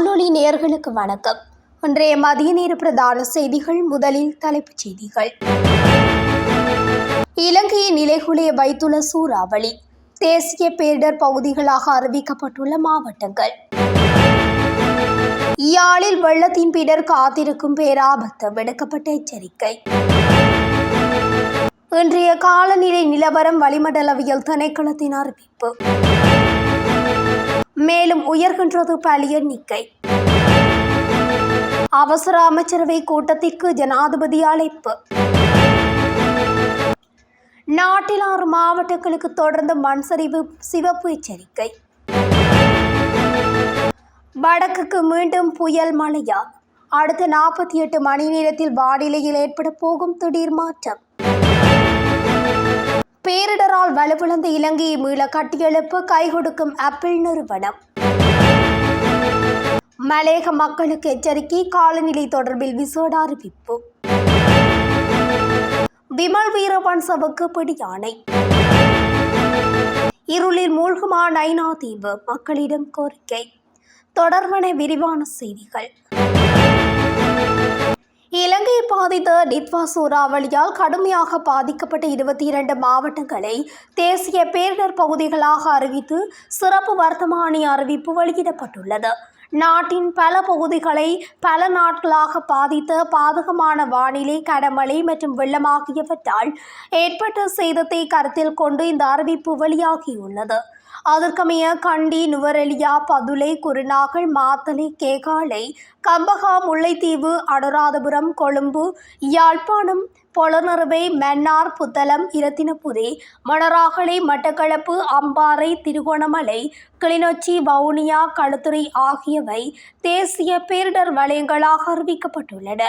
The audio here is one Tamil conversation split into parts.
தமிழொலி நேர்களுக்கு வணக்கம். இன்றைய மதிய நேர பிரதான செய்திகள் முதலில் தலைப்புச் செய்திகள். இலங்கையை நிலைகுலைய வைத்துள்ள சூறாவளி தேசிய பேரிடர் பகுதிகளாக அறிவிக்கப்பட்டுள்ள மாவட்டங்கள். யாழில் வெள்ளத்தின் பிடர் காத்திருக்கும் பேராபத்து விடுக்கப்பட்ட எச்சரிக்கை. இன்றைய காலநிலை நிலவரம் வளிமண்டலவியல் திணைக்களத்தின் அறிவிப்பு. மேலும் உயர்கின்றது பலி எண்ணிக்கை அவசர அமைச்சரவை கூட்டத்திற்கு ஜனாதிபதி அழைப்பு. நாட்டில் ஆறு மாவட்டங்களுக்கு தொடர்ந்து மண் சரிவு சிவப்பு எச்சரிக்கை. வடக்குக்கு மீண்டும் புயல் மழையா அடுத்த நாற்பத்தி எட்டு மணி நேரத்தில் வானிலையில் ஏற்பட போகும் திடீர் மாற்றம். பேரிடரால் வலுவிழந்த இலங்கையை மீள கட்டியெழுப்ப கை கொடுக்கும் ஆப்பிள் நிறுவனம். மலையக மக்களுக்கு எச்சரிக்கை காலநிலை தொடர்பில் விசேட அறிவிப்பு. விமல் வீரவன்சவுக்கு பிடியானை இருளில் மூழ்குமா நைனா தீவு மக்களிடம் கோரிக்கை. தொடர்பான விரிவான செய்திகள். இலங்கையை பாதித்த நித்வா சூறாவளியால் கடுமையாக பாதிக்கப்பட்ட இருபத்தி இரண்டு மாவட்டங்களை தேசிய பேரிடர் பகுதிகளாக அறிவித்து சிறப்பு வர்த்தமானி அறிவிப்பு வெளியிடப்பட்டுள்ளது. நாட்டின் பல பகுதிகளை பல நாட்களாக பாதித்த பாதகமான வானிலை கடமழை மற்றும் வெள்ளம் ஆகியவற்றால் ஏற்பட்ட சேதத்தை கருத்தில் கொண்டு இந்த அறிவிப்பு வெளியாகியுள்ளது. அதற்கமைய கண்டி நுவரெலியா பதுளை குருநாகல் மாத்தளை கேகாலை கம்பகா முல்லைத்தீவு அனுராதபுரம் கொழும்பு யாழ்ப்பாணம் பொலனறுவை மன்னார் புத்தளம் இரத்தினபுரி மணராகலை மட்டக்களப்பு அம்பாறை திருகோணமலை கிளிநொச்சி வவுனியா களுத்துறை ஆகியவை தேசிய பேரிடர் வலயங்களாக அறிவிக்கப்பட்டுள்ளன.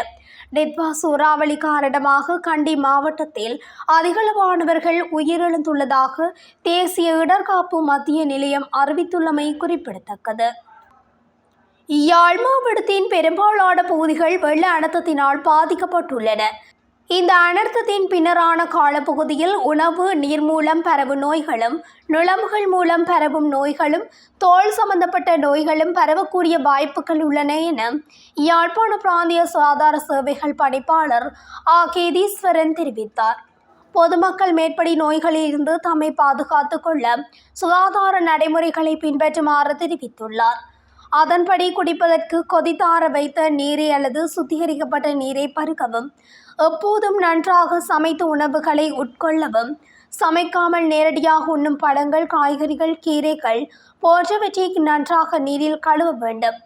டெட்வா சூறாவளி காரணமாக கண்டி மாவட்டத்தில் அதிகளவானவர்கள் உயிரிழந்துள்ளதாக தேசிய இடர்காப்பு மத்திய நிலையம் அறிவித்துள்ளமை குறிப்பிடத்தக்கது. யாழ் மாவட்டத்தின் பெரும்பாலான பகுதிகள் வெள்ள அனர்த்தத்தினால் பாதிக்கப்பட்டுள்ளன. இந்த அனர்த்தத்தின் பின்னரான காலப்பகுதியில் உணவு நீர் மூலம் பரவும் நோய்களும் நுழம்புகள் மூலம் பரவும் நோய்களும் தோல் சம்பந்தப்பட்ட நோய்களும் பரவக்கூடிய வாய்ப்புகள் உள்ளன என யாழ்ப்பாண பிராந்திய சுகாதார சேவைகள் பணிப்பாளர் ஆ. கேதீஸ்வரன் தெரிவித்தார். பொதுமக்கள் மேற்படி நோய்களில் இருந்து தம்மை பாதுகாத்துக் கொள்ள சுகாதார நடைமுறைகளை பின்பற்றுமாறு தெரிவித்துள்ளார். அதன்படி குடிப்பதற்கு கொதித்தார வைத்த நீரை அல்லது சுத்திகரிக்கப்பட்ட நீரை பருகவும் எப்போதும் நன்றாக சமைத்த உணவுகளை உட்கொள்ளவும் சமைக்காமல் நேரடியாக உண்ணும் பழங்கள் காய்கறிகள் கீரைகள் போன்றவற்றை நன்றாக நீரில் கழுவ வேண்டும்.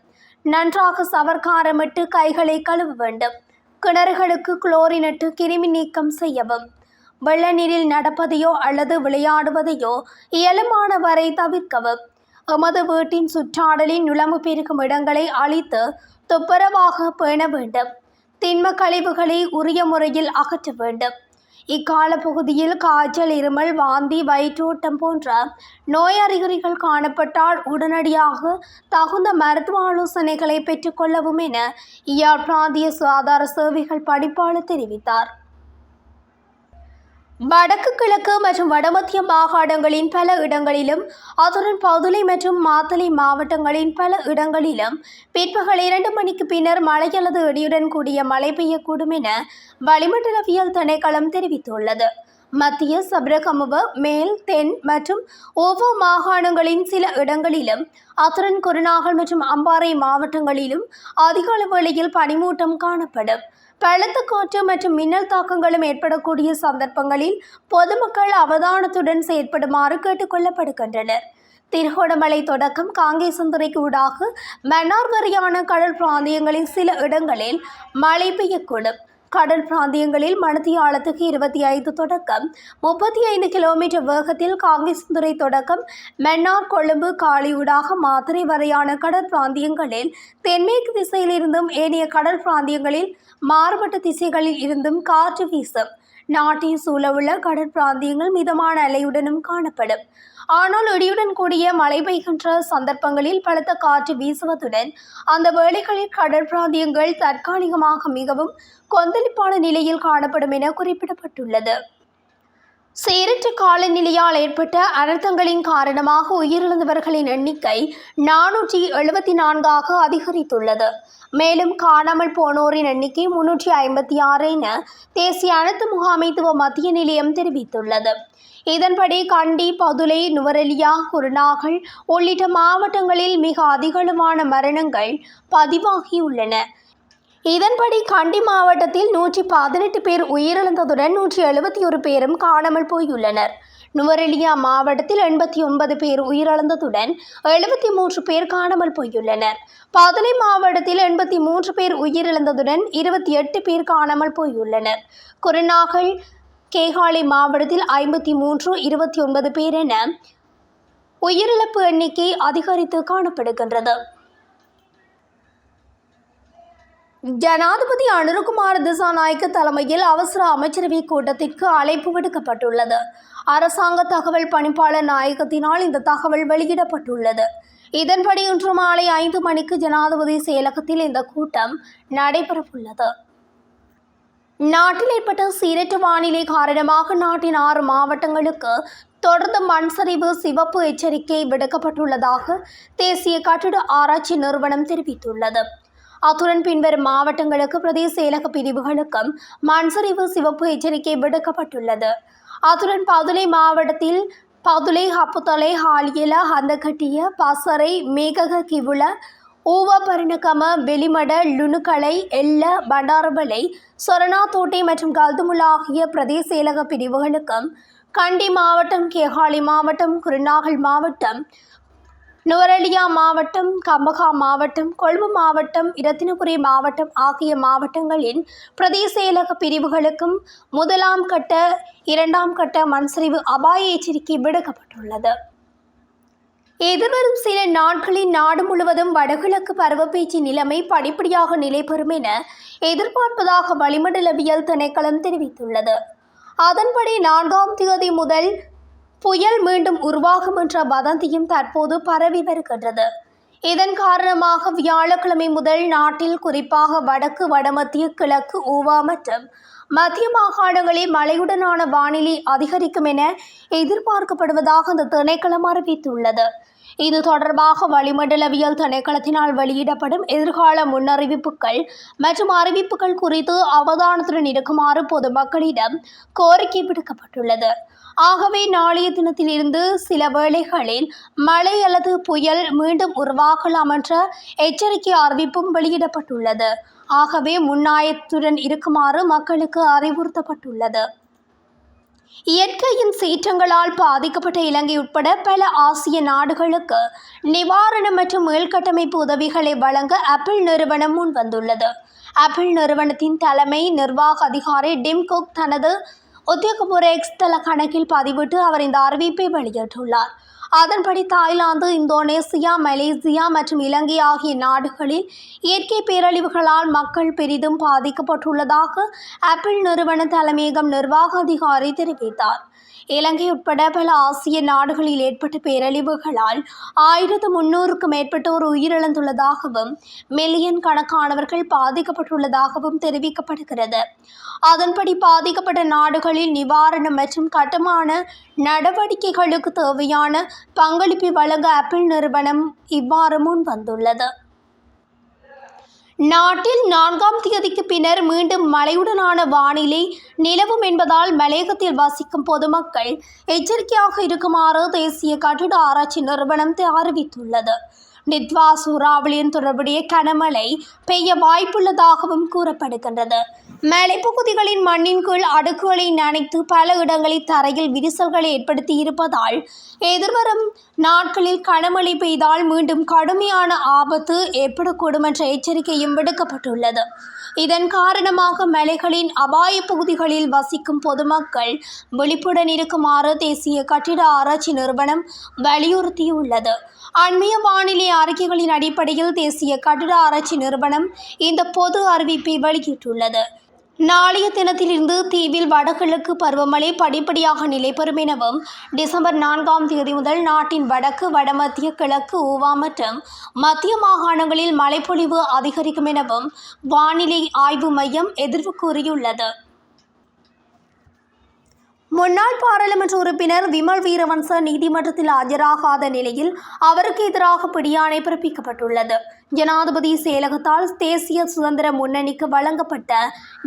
நன்றாக சவர்க்காரமிட்டு கைகளை கழுவ வேண்டும். கிணறுகளுக்கு குளோரினட்டு கிருமி நீக்கம் செய்யவும் வெள்ள நீரில் நடப்பதையோ அல்லது விளையாடுவதையோ இயலுமான வரை தவிர்க்கவும். எமது வீட்டின் சுற்றாடலின் நுழம்பு பெருக்கும் இடங்களை அழித்து துப்புரவாக பேண வேண்டும். திண்ம கழிவுகளை உரிய முறையில் அகற்ற வேண்டும். இக்கால பகுதியில் காய்ச்சல் இருமல் வாந்தி வயிற்றோட்டம் போன்ற நோய் அறிகுறிகள் காணப்பட்டால் உடனடியாக தகுந்த மருத்துவ ஆலோசனைகளை பெற்றுக்கொள்ளவும் என இயாழ் பிராந்திய சுகாதார சேவைகள் படிப்பாளர் தெரிவித்தார். வடக்கு கிழக்கு மற்றும் வடமத்திய மாகாணங்களின் பல இடங்களிலும் அத்துடன் பதுளை மற்றும் மாத்தளை மாவட்டங்களின் பல இடங்களிலும் பிற்பகல் இரண்டு மணிக்கு பின்னர் மழை அல்லது இடியுடன் கூடிய மழை பெய்யக்கூடும் என வளிமண்டலவியல் திணைக்களம் தெரிவித்துள்ளது. மத்திய சபரகமுவ மேல் தென் மற்றும் ஒவ்வொரு மாகாணங்களின் சில இடங்களிலும் அத்துடன் குருநாகல் மற்றும் அம்பாறை மாவட்டங்களிலும் அதிக அளவேளையில் பனிமூட்டம் காணப்படும். பலத்த காற்று மற்றும் மின்னல் தாக்கங்களும் ஏற்படக்கூடிய சந்தர்ப்பங்களில் பொதுமக்கள் அவதானத்துடன் செயற்படுமாறு கேட்டுக்கொள்ளப்படுகின்றனர் திருகோணமலை தொடக்கம் காங்கேசந்துறைக்கு ஊடாக மன்னார் வரையான கடல் பிராந்தியங்களில் சில இடங்களில் மழை பெய்யக்கூடும் கடல் பிராந்தியங்களில் மணத்தியாலத்துக்கு இருபத்தி ஐந்து தொடக்கம் முப்பத்தி ஐந்து கிலோமீட்டர் வேகத்தில் காங்கேசந்துறை தொடக்கம் மன்னார் கொழும்பு காலியூடாக மாத்திரை வரையான கடல் பிராந்தியங்களில் தென்மேற்கு திசையிலிருந்தும் ஏனைய கடல் பிராந்தியங்களில் மாறுபட்ட திசைகளில் இருந்தும் காற்று வீசும். நாட்டின் சூழவுள்ள கடற்பிராந்தியங்கள் மிதமான அலையுடனும் காணப்படும். ஆனால் இடியுடன் கூடிய மழை பெய்கின்ற சந்தர்ப்பங்களில் பலத்த காற்று வீசுவதுடன் அந்த வேளைகளில் கடற்பிராந்தியங்கள் தற்காலிகமாக மிகவும் கொந்தளிப்பான நிலையில் காணப்படும் என குறிப்பிடப்பட்டுள்ளது. சீரற்ற காலநிலையால் ஏற்பட்ட அனர்த்தங்களின் காரணமாக உயிரிழந்தவர்களின் எண்ணிக்கை நானூற்றி எழுபத்தி நான்காக அதிகரித்துள்ளது. மேலும் காணாமல் போனோரின் எண்ணிக்கை முன்னூற்றி ஐம்பத்தி ஆறு என தேசிய அனர்த்த முகாமைத்துவ மத்திய நிலையம் தெரிவித்துள்ளது. இதன்படி கண்டி பதுளை நுவரெலியா குருநாகல் உள்ளிட்ட மாவட்டங்களில் மிக அதிகளவான மரணங்கள் பதிவாகியுள்ளன. இதன்படி கண்டி மாவட்டத்தில் நூற்றி பதினெட்டு பேர் உயிரிழந்ததுடன் நூற்றி எழுபத்தி ஒரு பேரும் காணாமல் போயுள்ளனர். நுவரெலியா மாவட்டத்தில் எண்பத்தி ஒன்பது பேர் உயிரிழந்ததுடன் எழுபத்தி மூன்று பேர் காணாமல் போயுள்ளனர். பதனை மாவட்டத்தில் எண்பத்தி மூன்று பேர் உயிரிழந்ததுடன் இருபத்தி எட்டு பேர் காணாமல் போயுள்ளனர். குருநாகல் கேகாலை மாவட்டத்தில் ஐம்பத்தி மூன்று இருபத்தி ஒன்பது பேர் என உயிரிழப்பு எண்ணிக்கை அதிகரித்து காணப்படுகின்றது. ஜனாதிபதி அனுருகுமார் திசாநாயக்க தலைமையில் அவசர அமைச்சரவை கூட்டத்திற்கு அழைப்பு விடுக்கப்பட்டுள்ளது. அரசாங்க தகவல் பணிப்பாளர் நாயகத்தினால் இந்த தகவல் வெளியிடப்பட்டுள்ளது. இதன்படி இன்று மாலை ஐந்து மணிக்கு ஜனாதிபதி செயலகத்தில் இந்த கூட்டம் நடைபெறவுள்ளது. நாட்டில் ஏற்பட்ட சீரற்ற வானிலை காரணமாக நாட்டின் ஆறு மாவட்டங்களுக்கு தொடர்ந்து மண் சரிவு சிவப்பு எச்சரிக்கை விடுக்கப்பட்டுள்ளதாக தேசிய கட்டிட ஆராய்ச்சி நிறுவனம் தெரிவித்துள்ளது. அத்துடன் பின்வரும் மாவட்டங்களுக்கு பிரதேச செயலக பிரிவுகளுக்கும் மண்சரிவு சிவப்பு எச்சரிக்கை விடுக்கப்பட்டுள்ளது. அத்துடன் பதுளை மாவட்டத்தில் பதுளை ஹப்புத்தலை ஹாலியல ஹந்தகட்டிய பசறை மேகக கிவுல ஊவபரிணகம வெளிமட லுணுக்கலை எல்ல பண்டாரபலை சொரணாத்தோட்டை மற்றும் கல்துமுலா ஆகிய பிரதேச செயலக பிரிவுகளுக்கும் கண்டி மாவட்டம் கேகாலி மாவட்டம் குருநாகல் மாவட்டம் நுவரெலியா மாவட்டம் கம்பகா மாவட்டம் கொழும்பு மாவட்டம் இரத்தினபுரி மாவட்டம் ஆகிய மாவட்டங்களின் பிரதேச செயலக பிரிவுகளுக்கும் முதலாம் கட்ட இரண்டாம் கட்ட மண்சரிவு அபாய எச்சரிக்கை விடுக்கப்பட்டுள்ளது. எதிர்வரும் சில நாட்களில் நாடு முழுவதும் வடகிழக்கு பருவப்பேச்சு நிலைமை படிப்படியாக நிலைபெறும் என எதிர்பார்ப்பதாக வளிமண்டலவியல் திணைக்களம் தெரிவித்துள்ளது. அதன்படி நான்காம் தேதி முதல் புயல் மீண்டும் உருவாகும் என்ற வதந்தியும் தற்போது பரவி வருகின்றது. இதன் காரணமாக வியாழக்கிழமை முதல் நாட்டில் குறிப்பாக வடக்கு வடமத்திய கிழக்கு ஊவா மற்றும் மத்திய மாகாணங்களில் மழையுடனான வானிலை அதிகரிக்கும் என எதிர்பார்க்கப்படுவதாக அந்த திணைக்களம் அறிவித்துள்ளது. இது தொடர்பாக வளிமண்டலவியல் திணைக்களத்தினால் வெளியிடப்படும் எதிர்கால முன்னறிவிப்புகள் மற்றும் அறிவிப்புகள் குறித்து அவதானத்துடன் இருக்குமாறு பொதுமக்களிடம் கோரிக்கை விடுக்கப்பட்டுள்ளது. ஆகவே நாளைய தினத்திலிருந்து சில வேளைகளில் மழை அல்லது புயல் மீண்டும் உருவாகலாம் என்ற எச்சரிக்கை அறிவிப்பும் வெளியிடப்பட்டுள்ளது. ஆகவே முன்னாயத்துடன் இருக்குமாறு மக்களுக்கு அறிவுறுத்தப்பட்டுள்ளது. இயற்கையின் சீற்றங்களால் பாதிக்கப்பட்ட இலங்கை உட்பட பல ஆசிய நாடுகளுக்கு நிவாரணம் மற்றும் மேல்கட்டமைப்பு உதவிகளை வழங்க ஆப்பிள் நிறுவனம் முன் வந்துள்ளது ஆப்பிள் நிறுவனத்தின் தலைமை நிர்வாக அதிகாரி டிம் குக் தனது உத்தியோகபூர்வ எக்ஸ் தள கணக்கில் பதிவிட்டு அவர் இந்த அறிவிப்பை வெளியிட்டுள்ளார். அதன்படி தாய்லாந்து இந்தோனேசியா மலேசியா மற்றும் இலங்கை ஆகிய நாடுகளில் இயற்கை பேரழிவுகளால் மக்கள் பெரிதும் பாதிக்கப்பட்டுள்ளதாக ஆப்பிள் நிறுவன தலைமையகம் நிர்வாக அதிகாரி தெரிவித்தார். இலங்கை உட்பட பல ஆசிய நாடுகளில் ஏற்பட்ட பேரழிவுகளால் ஆயிரத்து முன்னூறுக்கும் மேற்பட்டோர் உயிரிழந்துள்ளதாகவும் மில்லியன் கணக்கானவர்கள் பாதிக்கப்பட்டுள்ளதாகவும் தெரிவிக்கப்படுகிறது. அதன்படி பாதிக்கப்பட்ட நாடுகளில் நிவாரணம் மற்றும் கட்டுமான நடவடிக்கைகளுக்கு தேவையான பங்களிப்பை வழங்க ஆப்பிள் நிறுவனம் இவ்வாறு முன் வந்துள்ளது நாட்டில் நான்காம் தேதிக்கு பின்னர் மீண்டும் மழையுடனான வானிலை நிலவும் என்பதால் மலையகத்தில் வசிக்கும் பொதுமக்கள் எச்சரிக்கையாக இருக்குமாறு தேசிய கட்டிட ஆராய்ச்சி நிறுவனம் அறிவித்துள்ளது. நித்வா சூறாவளியின் தொடர்புடைய கனமழை பெய்ய வாய்ப்புள்ளதாகவும் கூறப்படுகின்றது. மலைப்பகுதிகளின் மண்ணின் கீழ் அடுக்குகளை நனைத்து பல இடங்களில் தரையில் விரிசல்களை ஏற்படுத்தி இருப்பதால் எதிர்வரும் நாட்களில் கனமழை பெய்தால் மீண்டும் கடுமையான ஆபத்து ஏற்படக்கூடும் என்ற எச்சரிக்கையும் விடுக்கப்பட்டுள்ளது. இதன் காரணமாக மலைகளின் அபாய பகுதிகளில் வசிக்கும் பொதுமக்கள் விழிப்புடன் இருக்குமாறு தேசிய கட்டிட ஆராய்ச்சி நிறுவனம் வலியுறுத்தியுள்ளது. அண்மைய வானிலை அறிக்கைகளின் அடிப்படையில் தேசிய கட்டிட ஆராய்ச்சி நிறுவனம் இந்த பொது அறிவிப்பை வெளியிட்டுள்ளது. நாளைய தினத்திலிருந்து தீவில் வடகிழக்கு பருவமழை படிப்படியாக நிலைபெறும் எனவும் டிசம்பர் நான்காம் தேதி முதல் நாட்டின் வடக்கு வடமத்திய கிழக்கு ஊவா மற்றும் மத்திய மாகாணங்களில் மழைப்பொழிவு அதிகரிக்கும் எனவும் வானிலை ஆய்வு மையம் எதிர்வு கூறியுள்ளது. முன்னாள் பாராளுமன்ற உறுப்பினர் விமல் வீரவன்ச நீதிமன்றத்தில் ஆஜராகாத நிலையில் அவருக்கு எதிராக பிடியாணை பிறப்பிக்கப்பட்டுள்ளது. ஜனாதிபதி செயலகத்தால் தேசிய சுதந்திர முன்னணிக்கு வழங்கப்பட்ட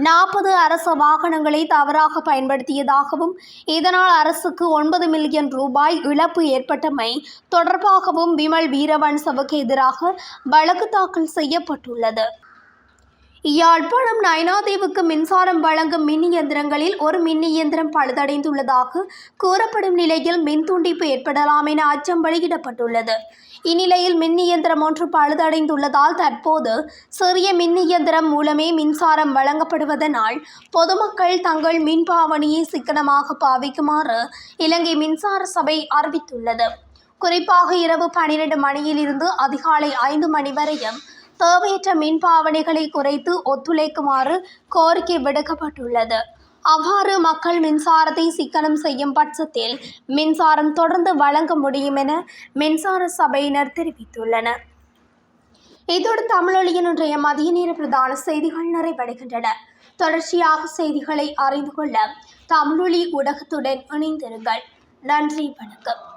நாற்பது அரசு வாகனங்களை தவறாக பயன்படுத்தியதாகவும் இதனால் அரசுக்கு ஒன்பது மில்லியன் ரூபாய் இழப்பு ஏற்பட்டமை தொடர்பாகவும் விமல் வீரவன்சவுக்கு எதிராக வழக்கு தாக்கல் செய்யப்பட்டுள்ளது. யாழ்ப்பாணம் நயனாதேவுக்கு மின்சாரம் வழங்கும் மின் இயந்திரங்களில் ஒரு மின் இயந்திரம் பழுதடைந்துள்ளதாக கூறப்படும் நிலையில் மின் துண்டிப்பு ஏற்படலாம் என அச்சம் வெளியிடப்பட்டுள்ளது. இந்நிலையில் மின் இயந்திரம் ஒன்று பழுதடைந்துள்ளதால் தற்போது சிறிய மின் இயந்திரம் மூலமே மின்சாரம் வழங்கப்படுவதனால் பொதுமக்கள் தங்கள் மின் பாவனையை சிக்கனமாக பாவிக்குமாறு இலங்கை மின்சார சபை அறிவித்துள்ளது. குறிப்பாக இரவு பனிரெண்டு மணியிலிருந்து அதிகாலை ஐந்து மணி வரையும் தேவையற்ற மின் பாவனைகளை குறைத்து ஒத்துழைக்குமாறு கோரிக்கை விடுக்கப்பட்டுள்ளது. அவ்வாறு மக்கள் மின்சாரத்தை சிக்கனம் செய்யும் பட்சத்தில் மின்சாரம் தொடர்ந்து வழங்க முடியும் என மின்சார சபையினர் தெரிவித்துள்ளனர். இதோடு தமிழொலியின் இன்றைய மதிய நேர பிரதான செய்திகள் நிறைவடைகின்றன. தொடர்ச்சியாக செய்திகளை அறிந்து கொள்ள தமிழொலி ஊடகத்துடன் இணைந்திருங்கள். நன்றி வணக்கம்.